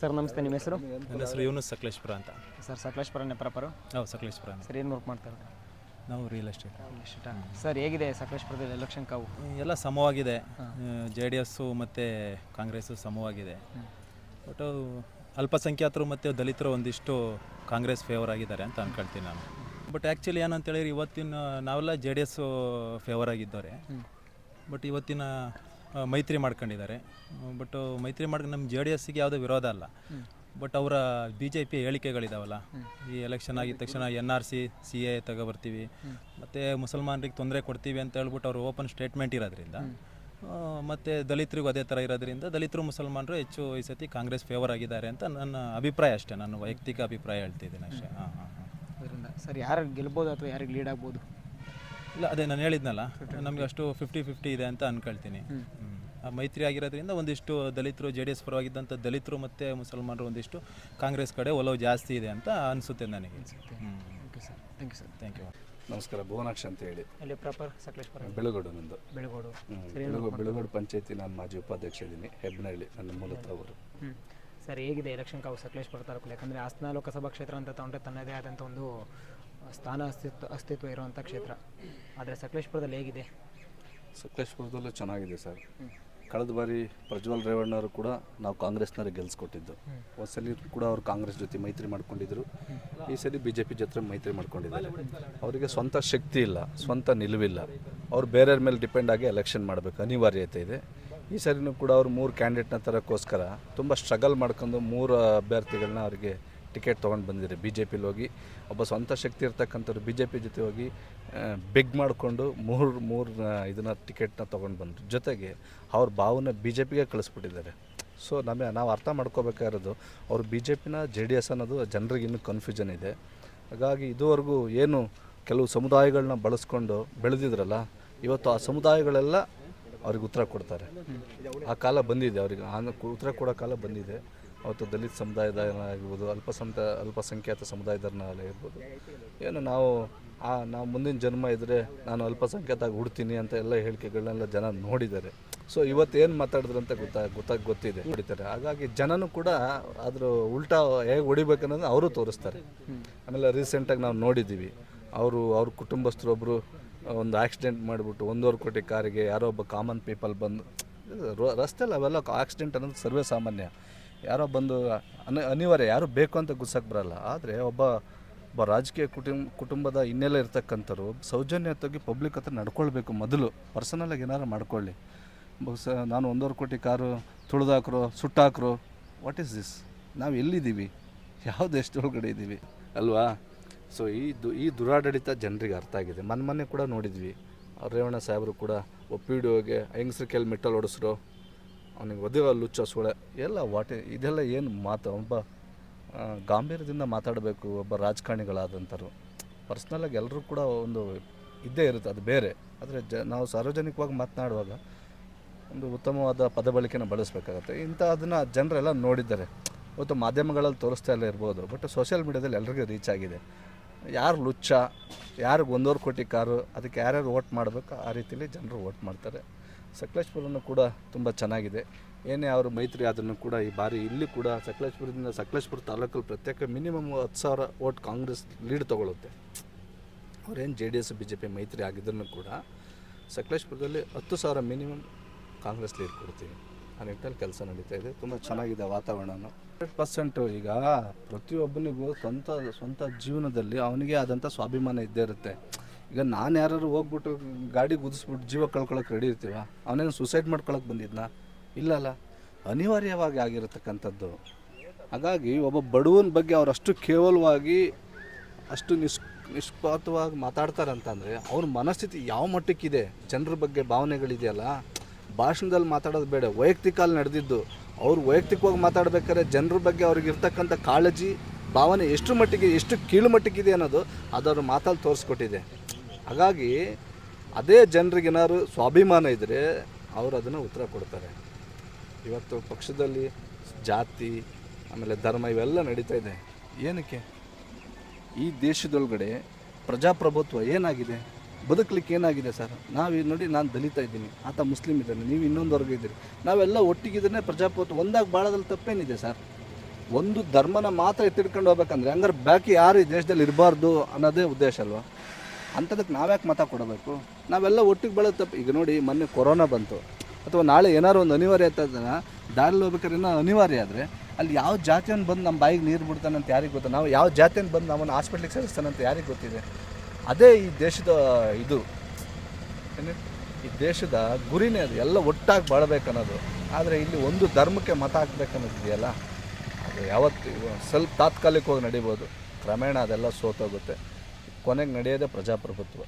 Sir ನಮಸ್ತೆ ನಿಮ್ಮ ಹೆಸರು? ನನ್ನ ಹೆಸರು ಯೂನು ಸಕಲೇಶ್ಪುರ ಅಂತ. ಸರ್ ಸಕಲೇಶ್ಪುರ ನೆಪರಪರು ನಾವು ಸಕಲೇಶ್ಪುರ ಸರ್ ಏನು ವರ್ಕ್ ಮಾಡ್ತಾರೆ ನಾವು ರಿಯಲ್ ಎಸ್ಟೇಟ್ ಸರ್ ಹೇಗಿದೆ ಸಕಲೇಶ್ಪುರದಲ್ಲಿ ಎಲೆಕ್ಷನ್ ಕಾವು? ಎಲ್ಲ ಸಮವಾಗಿದೆ. ಜೆ ಡಿ ಎಸ್ಸು ಮತ್ತು ಕಾಂಗ್ರೆಸ್ಸು ಸಮವಾಗಿದೆ. ಬಟ್ ಅಲ್ಪಸಂಖ್ಯಾತರು ಮತ್ತು ದಲಿತರು ಒಂದಿಷ್ಟು ಕಾಂಗ್ರೆಸ್ ಫೇವರ್ ಆಗಿದ್ದಾರೆ ಅಂತ ಅನ್ಕೊಳ್ತೀನಿ ನಾನು. ಬಟ್ ಆ್ಯಕ್ಚುಲಿ ಏನಂತ ಹೇಳಿದ್ರೆ ಇವತ್ತಿನ ನಾವೆಲ್ಲ ಜೆ ಡಿ ಎಸ್ಸು ಫೇವರ್ ಆಗಿದ್ದವ್ರೆ. ಬಟ್ ಇವತ್ತಿನ ಮೈತ್ರಿ ಮಾಡ್ಕೊಂಡಿದ್ದಾರೆ. ಬಟ್ ಮೈತ್ರಿ ಮಾಡ್ಕೊಂಡು ನಮ್ಮ ಜೆ ಡಿ ಎಸ್ಸಿಗೆ ಯಾವುದೇ ವಿರೋಧ ಅಲ್ಲ. ಬಟ್ ಅವರ ಬಿ ಜೆ ಪಿ ಹೇಳಿಕೆಗಳಿದಾವಲ್ಲ. ಈ ಎಲೆಕ್ಷನ್ ಆಗಿದ ತಕ್ಷಣ N R C C A ತಗೋಬರ್ತೀವಿ. ಮತ್ತು ಮುಸಲ್ಮಾನರಿಗೆ ತೊಂದರೆ ಕೊಡ್ತೀವಿ ಅಂತ ಹೇಳ್ಬಿಟ್ಟು ಅವರು ಓಪನ್ ಸ್ಟೇಟ್ಮೆಂಟ್ ಇರೋದ್ರಿಂದ ಮತ್ತು ದಲಿತರಿಗೂ ಅದೇ ಥರ ಇರೋದ್ರಿಂದ ದಲಿತರು, ಮುಸಲ್ಮಾನರು ಹೆಚ್ಚು ಈ ಸತಿ ಕಾಂಗ್ರೆಸ್ ಫೇವರ್ ಆಗಿದ್ದಾರೆ ಅಂತ ನನ್ನ ಅಭಿಪ್ರಾಯ ಅಷ್ಟೇ. ನನ್ನ ವೈಯಕ್ತಿಕ ಅಭಿಪ್ರಾಯ ಹೇಳ್ತಿದ್ದೀನಿ ಅಷ್ಟೇ. ಹಾಂ ಹಾಂ ಸರ್ ಯಾರು ಗೆಲ್ಬೋದು ಅಥವಾ ಯಾರಿಗೆ ಲೀಡ್ ಆಗ್ಬೋದು? ಇಲ್ಲ ಅದೇ ನಾನು ಹೇಳಿದ್ನಲ್ಲ ನಮಗೆ ಅಷ್ಟು ಫಿಫ್ಟಿ ಫಿಫ್ಟಿ ಇದೆ ಅಂತ ಅನ್ಕೊಳ್ತೀನಿ. ಆ ಮೈತ್ರಿ ಆಗಿರೋದ್ರಿಂದ ಒಂದಿಷ್ಟು ದಲಿತರು ಜೆ ಡಿ ಎಸ್ ಪರವಾಗಿದ್ದಂಥ ದಲಿತರು ಮತ್ತು ಮುಸಲ್ಮಾನರು ಒಂದಿಷ್ಟು ಕಾಂಗ್ರೆಸ್ ಕಡೆ ಒಲವು ಜಾಸ್ತಿ ಇದೆ ಅಂತ ಅನಿಸುತ್ತೆ ನನಗೆ. Okay sir thank you sir thank you ನಮಸ್ಕಾರ ಭುವನಾಕ್ಷ ಅಂತ ಹೇಳಿ. ಅಲ್ಲಿ ಪ್ರಾಪರ್ ಸಕಲೇಶ್ಪುರ ಬೆಳಗೋಡು ನಂದು. ಬೆಳಗೋಡು. ಬೆಳಗೋಡು ಪಂಚಾಯತಿ ನಾನು ಮಾಜಿ ಉಪಾಧ್ಯಕ್ಷ ಇದ್ದೀನಿ ಹೆಬ್ಬನಹಳ್ಳಿ ನನ್ನ ಮೂಲತಃ ಅವರು. ಸರ್ ಹೇಗಿದೆ ಎಲೆಕ್ಷನ್ ಕಾವು ಸಕಲೇಶ್ಪುರ ತಾಲೂಕು ಯಾಕಂದರೆ ಹಾಸನ ಲೋಕಸಭಾ ಕ್ಷೇತ್ರ ಅಂತ ತಗೊಂಡ್ರೆ ತನ್ನದೇ ಆದಂಥ ಒಂದು ಸ್ಥಾನ ಅಸ್ತಿತ್ವ ಅಸ್ತಿತ್ವ ಇರುವಂಥ ಕ್ಷೇತ್ರ. ಆದರೆ ಸಕಲೇಶ್ಪುರದಲ್ಲಿ ಹೇಗಿದೆ? ಸಕಲೇಶ್ಪುರದಲ್ಲೂ ಚೆನ್ನಾಗಿದೆ ಸರ್. ಕಳೆದ ಬಾರಿ ಪ್ರಜ್ವಲ್ ರೇವಣ್ಣವರು ಕೂಡ ನಾವು ಕಾಂಗ್ರೆಸ್ನವರಿಗೆ ಗೆಲ್ಲಿಸ್ಕೊಟ್ಟಿದ್ದು ಒಂದ್ಸಲಿ ಕೂಡ ಅವರು ಕಾಂಗ್ರೆಸ್ ಜೊತೆ ಮೈತ್ರಿ ಮಾಡ್ಕೊಂಡಿದ್ರು. ಈ ಸಲ ಬಿ ಜೆ ಪಿ ಜೊತೆ ಮೈತ್ರಿ ಮಾಡ್ಕೊಂಡಿದ್ದಾರೆ. ಅವರಿಗೆ ಸ್ವಂತ ಶಕ್ತಿ ಇಲ್ಲ ಸ್ವಂತ ನಿಲುವಿಲ್ಲ. ಅವ್ರು ಬೇರೆಯವ್ರ ಮೇಲೆ ಡಿಪೆಂಡ್ ಆಗಿ ಎಲೆಕ್ಷನ್ ಮಾಡಬೇಕು. ಅನಿವಾರ್ಯತೆ ಇದೆ. ಈ ಸರಿನೂ ಕೂಡ ಅವರು ಮೂರು ಕ್ಯಾಂಡಿಡೇಟ್ನ ತರೋಕ್ಕೋಸ್ಕರ ತುಂಬ ಸ್ಟ್ರಗಲ್ ಮಾಡ್ಕೊಂಡು ಮೂರು ಅಭ್ಯರ್ಥಿಗಳನ್ನ ಅವರಿಗೆ ಟಿಕೆಟ್ ತೊಗೊಂಡು ಬಂದಿದ್ದಾರೆ ಬಿ ಜೆ ಪಿಲಿ ಹೋಗಿ ಒಬ್ಬ ಸ್ವಂತ ಶಕ್ತಿ ಇರ್ತಕ್ಕಂಥವ್ರು ಬಿ ಜೆ ಪಿ ಜೊತೆ ಹೋಗಿ ಬೆಗ್ ಮಾಡಿಕೊಂಡು ಮೂರು ಮೂರು ಇದನ್ನ ಟಿಕೆಟ್ನ ತೊಗೊಂಡು ಬಂದರು. ಜೊತೆಗೆ ಅವ್ರ ಭಾವನ ಬಿ ಜೆ ಪಿಗೆ ಕಳಿಸ್ಬಿಟ್ಟಿದ್ದಾರೆ. ಸೊ ನಮಗೆ ನಾವು ಅರ್ಥ ಮಾಡ್ಕೋಬೇಕಾಗಿರೋದು ಅವರು ಬಿ ಜೆ ಪಿನ ಜೆ ಡಿ ಎಸ್ ಅನ್ನೋದು ಜನರಿಗೆ ಇನ್ನೂ ಕನ್ಫ್ಯೂಷನ್ ಇದೆ. ಹಾಗಾಗಿ ಇದುವರೆಗೂ ಏನು ಕೆಲವು ಸಮುದಾಯಗಳನ್ನ ಬಳಸ್ಕೊಂಡು ಬೆಳೆದಿದ್ರಲ್ಲ, ಇವತ್ತು ಆ ಸಮುದಾಯಗಳೆಲ್ಲ ಅವ್ರಿಗೆ ಉತ್ತರ ಕೊಡ್ತಾರೆ. ಆ ಕಾಲ ಬಂದಿದೆ, ಅವ್ರಿಗೆ, ಆ, ಉತ್ತರ ಕೊಡೋ ಕಾಲ ಬಂದಿದೆ. ಅವತ್ತು ದಲಿತ ಸಮುದಾಯದ ಆಗಿರ್ಬೋದು ಅಲ್ಪಸಂತ, ಅಲ್ಪಸಂಖ್ಯಾತ ಸಮುದಾಯದವ್ರನ್ನ ಆಗಿರ್ಬೋದು ಏನು ನಾವು, ಆ, ನಾವು ಮುಂದಿನ ಜನ್ಮ ಇದ್ದರೆ ನಾನು ಅಲ್ಪಸಂಖ್ಯಾತ ಆಗಿ ಹುಡ್ತೀನಿ ಅಂತ ಎಲ್ಲ ಹೇಳಿಕೆಗಳನ್ನೆಲ್ಲ ಜನ ನೋಡಿದ್ದಾರೆ. ಸೊ ಇವತ್ತು ಏನು ಮಾತಾಡಿದ್ರು ಅಂತ ಗೊತ್ತಾ ಗೊತ್ತಾಗಿ ಗೊತ್ತಿದೆ. ಹೊಡಿತಾರೆ ಹಾಗಾಗಿ ಜನನೂ ಕೂಡ ಅದ್ರ ಉಲ್ಟಾ ಹೇಗೆ ಹೊಡಿಬೇಕನ್ನೋದು ಅವರು ತೋರಿಸ್ತಾರೆ. ಆಮೇಲೆ ರೀಸೆಂಟಾಗಿ ನಾವು ನೋಡಿದ್ದೀವಿ. ಅವರು, ಅವ್ರ ಕುಟುಂಬಸ್ಥರೊಬ್ಬರು ಒಂದು ಆಕ್ಸಿಡೆಂಟ್ ಮಾಡಿಬಿಟ್ಟು ಒಂದೂವರೆ ಕೋಟಿ ಕಾರಿಗೆ ಯಾರೋ ಒಬ್ಬ ಕಾಮನ್ ಪೀಪಲ್ ಬಂದು ರಸ್ತೆಲ್ಲ ಅವೆಲ್ಲ ಆಕ್ಸಿಡೆಂಟ್ ಅನ್ನೋದು ಸರ್ವೇ ಸಾಮಾನ್ಯ. ಯಾರೋ ಬಂದು ಅನ, ಅನಿವಾರ್ಯ ಯಾರು ಬೇಕು ಅಂತ ಗುಸ್ಸಕ್ಕೆ ಬರಲ್ಲ. ಆದರೆ ಒಬ್ಬ ಒಬ್ಬ ರಾಜಕೀಯ ಕುಟುಂಬ ಕುಟುಂಬದ ಹಿನ್ನೆಲೆ ಇರ್ತಕ್ಕಂಥವ್ರು ಸೌಜನ್ಯತೆಗೆ ಪಬ್ಲಿಕ್ ಹತ್ರ ನಡ್ಕೊಳ್ಬೇಕು ಮೊದಲು. ಪರ್ಸನಲಾಗಿ ಏನಾರು ಮಾಡ್ಕೊಳ್ಳಿ. ಬಹುಶಃ ನಾನು ಒಂದೂವರೆ ಕೋಟಿ ಕಾರು ತುಳಿದಾಕ್ರು, ಸುಟ್ಟಾಕ್ರು ವಾಟ್ ಈಸ್ ದಿಸ್ ನಾವು ಎಲ್ಲಿದ್ದೀವಿ? ಯಾವ ದೇಶದೊಳಗಡೆ ಇದ್ದೀವಿ? ಅಲ್ವಾ? ಸೊ ಈ ದು, ಈ ದುರಾಡಳಿತ ಜನರಿಗೆ ಅರ್ಥ ಆಗಿದೆ. ಮನೆ ಮೊನ್ನೆ ಕೂಡ ನೋಡಿದ್ವಿ. ರೇವಣ್ಣ ಸಾಹೇಬರು ಕೂಡ ಒ ಪಿ ಡಿ ಒಗೆ ಹೆಂಗಸ್ರ ಕೈಯಲ್ಲಿ ಮೆಟ್ಟಲ್ ಹೊಡೆಸ್ರು. ಅವನಿಗೆ ಒದೆವ ಲುಚ್ಚ ಸುಳೆ. ಎಲ್ಲ ವಾಟೆ ಇದೆಲ್ಲ ಏನು ಮಾತು, ಒಬ್ಬ ಗಾಂಭೀರ್ಯದಿಂದ ಮಾತಾಡಬೇಕು, ಒಬ್ಬ ರಾಜಕಾರಣಿಗಳಾದಂಥವ್ರು. ಪರ್ಸ್ನಲಾಗಿ ಎಲ್ಲರೂ ಕೂಡ ಒಂದು ಇದ್ದೇ ಇರುತ್ತೆ, ಅದು ಬೇರೆ. ಆದರೆ ಜ, ನಾವು ಸಾರ್ವಜನಿಕವಾಗಿ ಮಾತನಾಡುವಾಗ ಒಂದು ಉತ್ತಮವಾದ ಪದಬಳಕೆನ ಬಳಸಬೇಕಾಗತ್ತೆ. ಇಂಥ ಅದನ್ನು ಜನರೆಲ್ಲ ನೋಡಿದ್ದಾರೆ. ಇವತ್ತು ಮಾಧ್ಯಮಗಳಲ್ಲಿ ತೋರಿಸ್ತಾ ಎಲ್ಲ ಇರ್ಬೋದು, ಬಟ್ ಸೋಷಿಯಲ್ ಮೀಡ್ಯಾದಲ್ಲಿ ಎಲ್ರಿಗೂ ರೀಚ್ ಆಗಿದೆ. ಯಾರು ಲುಚ್ಚ, ಯಾರಿಗೆ ಒಂದೂವರೆ ಕೋಟಿ ಕಾರು, ಅದಕ್ಕೆ ಯಾರ್ಯಾರು ಓಟ್ ಮಾಡಬೇಕು, ಆ ರೀತಿಯಲ್ಲಿ ಜನರು ಓಟ್ ಮಾಡ್ತಾರೆ. ಸಕಲೇಶ್ಪುರನೂ ಕೂಡ ತುಂಬ ಚೆನ್ನಾಗಿದೆ. ಏನೇ ಅವರು ಮೈತ್ರಿ ಅದನ್ನು ಕೂಡ ಈ ಬಾರಿ ಇಲ್ಲಿ ಕೂಡ ಸಕಲೇಶ್ಪುರದಿಂದ ಸಕಲೇಶ್ಪುರ ತಾಲೂಕಲ್ಲಿ ಪ್ರತ್ಯೇಕ ಮಿನಿಮಮ್ ಹತ್ತು ಸಾವಿರ ಓಟ್ ಕಾಂಗ್ರೆಸ್ ಲೀಡ್ ತೊಗೊಳುತ್ತೆ. ಅವ್ರೇನು J D S, B J P ಮೈತ್ರಿ ಆಗಿದ್ರು ಕೂಡ ಸಕಲೇಶ್ಪುರದಲ್ಲಿ ಹತ್ತು ಸಾವಿರ ಮಿನಿಮಮ್ ಕಾಂಗ್ರೆಸ್ ಲೀಡ್ ಕೊಡ್ತೀವಿ. ಆ ನಿಟ್ಟಿನಲ್ಲಿ ಕೆಲಸ ನಡೀತಾ ಇದೆ. ತುಂಬ ಚೆನ್ನಾಗಿದೆ ವಾತಾವರಣನೂ. ಹಂಡ್ರೆಡ್ ಪರ್ಸೆಂಟು ಈಗ ಪ್ರತಿಯೊಬ್ಬನಿಗೂ ಸ್ವಂತ ಸ್ವಂತ ಜೀವನದಲ್ಲಿ ಅವನಿಗೆ ಆದಂಥ ಸ್ವಾಭಿಮಾನ ಇದ್ದೇ ಇರುತ್ತೆ. ಈಗ ನಾನು ಯಾರು ಹೋಗ್ಬಿಟ್ಟು ಗಾಡಿ ಗುದಿಸ್ಬಿಟ್ಟು ಜೀವ ಕಳ್ಕೊಳ್ಳೋಕೆ ರೆಡಿ ಇರ್ತೀವ? ಅವನೇನು ಸುಸೈಡ್ ಮಾಡ್ಕೊಳಕ್ಕೆ ಬಂದಿದ್ನಾ? ಇಲ್ಲಲ್ಲ ಅನಿವಾರ್ಯವಾಗಿ ಆಗಿರತಕ್ಕಂಥದ್ದು. ಹಾಗಾಗಿ ಒಬ್ಬ ಬಡವನ ಬಗ್ಗೆ ಅವ್ರು ಅಷ್ಟು ಕೇವಲವಾಗಿ ಅಷ್ಟು ನಿಷ್ ನಿಷ್ಪಾತವಾಗಿ ಮಾತಾಡ್ತಾರಂತಂದರೆ ಅವ್ರ ಮನಸ್ಥಿತಿ ಯಾವ ಮಟ್ಟಕ್ಕಿದೆ? ಜನರ ಬಗ್ಗೆ ಭಾವನೆಗಳಿದೆಯಲ್ಲ? ಭಾಷಣದಲ್ಲಿ ಮಾತಾಡೋದು ಬೇಡ. ವೈಯಕ್ತಿಕಲ್ಲಿ ನಡೆದಿದ್ದು. ಅವ್ರು ವೈಯಕ್ತಿಕವಾಗಿ ಮಾತಾಡಬೇಕಾದ್ರೆ ಜನರ ಬಗ್ಗೆ ಅವ್ರಿಗೆ ಇರ್ತಕ್ಕಂಥ ಕಾಳಜಿ, ಭಾವನೆ ಎಷ್ಟು ಮಟ್ಟಿಗೆ, ಎಷ್ಟು ಕೀಳು ಮಟ್ಟಕ್ಕಿದೆ ಅನ್ನೋದು ಅದವ್ರ ಮಾತಲ್ಲಿ ತೋರಿಸ್ಕೊಟ್ಟಿದೆ. ಹಾಗಾಗಿ ಅದೇ ಜನರಿಗೇನಾದ್ರು ಸ್ವಾಭಿಮಾನ ಇದ್ದರೆ ಅವರು ಅದನ್ನು ಉತ್ತರ ಕೊಡ್ತಾರೆ. ಇವತ್ತು ಪಕ್ಷದಲ್ಲಿ ಜಾತಿ, ಆಮೇಲೆ ಧರ್ಮ ಇವೆಲ್ಲ ನಡೀತಾ ಇದೆ. ಏನಕ್ಕೆ? ಈ ದೇಶದೊಳಗಡೆ ಪ್ರಜಾಪ್ರಭುತ್ವ ಏನಾಗಿದೆ? ಬದುಕಲಿಕ್ಕೆ ಏನಾಗಿದೆ ಸರ್? ನಾವು ನೋಡಿ ನಾನು ದಲಿತ ಇದ್ದೀನಿ. ಆತ ಮುಸ್ಲಿಂ ಇದ್ದಾನೆ. ನೀವು ಇನ್ನೊಂದು ವರ್ಗ ಇದ್ದೀರಿ. ನಾವೆಲ್ಲ ಒಟ್ಟಿಗಿದ್ರೆ ಪ್ರಜಾಪ್ರಭುತ್ವ ಒಂದಾಗಿ ಭಾಳದಲ್ಲಿ ತಪ್ಪೇನಿದೆ ಸರ್. ಒಂದು ಧರ್ಮನ ಮಾತ್ರ ಎತ್ತಿಡ್ಕೊಂಡು ಹೋಗ್ಬೇಕಂದ್ರೆ ಹಂಗಾರೆ ಬಾಕಿ ಯಾರು ಈ ದೇಶದಲ್ಲಿ ಇರಬಾರ್ದು ಅನ್ನೋದೇ ಉದ್ದೇಶ ಅಲ್ವಾ? ಅಂಥದಕ್ಕೆ ನಾವ್ಯಾಕೆ ಮತ ಕೊಡಬೇಕು? ನಾವೆಲ್ಲ ಒಟ್ಟಿಗೆ ಬೆಳೆದ ತಪ್ಪು ಈಗ ನೋಡಿ, ಮೊನ್ನೆ ಕೊರೋನಾ ಬಂತು. ಅಥವಾ ನಾಳೆ ಏನಾರು ಒಂದು ಅನಿವಾರ್ಯ ಆಯ್ತದ ದಾರಿಲಿ ಹೋಗ್ಬೇಕಾದ್ರೆ ಇನ್ನೂ ಅನಿವಾರ್ಯ ಆದರೆ, ಅಲ್ಲಿ ಯಾವ ಜಾತಿಯನ್ನು ಬಂದು ನಮ್ಮ ಬಾಯಿಗೆ ನೀರು ಬಿಡ್ತಾನೆ ಅಂತ ಯಾರಿಗೆ ಗೊತ್ತಾ? ನಾವು ಯಾವ ಜಾತಿಯನ್ನು ಬಂದು ನಮ್ಮನ್ನು ಹಾಸ್ಪಿಟ್ಲಿಗೆ ಸೇರಿಸ್ತಾನೆ ಅಂತ ಯಾರಿಗೆ ಗೊತ್ತಿದೆ? ಅದೇ ಈ ದೇಶದ ಇದು? ಈ ದೇಶದ ಗುರಿನೇ ಅದು. ಎಲ್ಲ ಒಟ್ಟಾಗಿ ಬಾಳ್ಬೇಕನ್ನೋದು. ಆದರೆ ಇಲ್ಲಿ ಒಂದು ಧರ್ಮಕ್ಕೆ ಮತ ಹಾಕ್ಬೇಕನ್ನೋದಿದೆಯಲ್ಲ ಅದು ಯಾವತ್ತು ಸ್ವಲ್ಪ ತಾತ್ಕಾಲಿಕವಾಗಿ ನಡಿಬೋದು. ಕ್ರಮೇಣ ಅದೆಲ್ಲ ಸೋತೋಗುತ್ತೆ. ಕೊನೆಗೆ ನಡೆಯೋದೇ ಪ್ರಜಾಪ್ರಭುತ್ವ.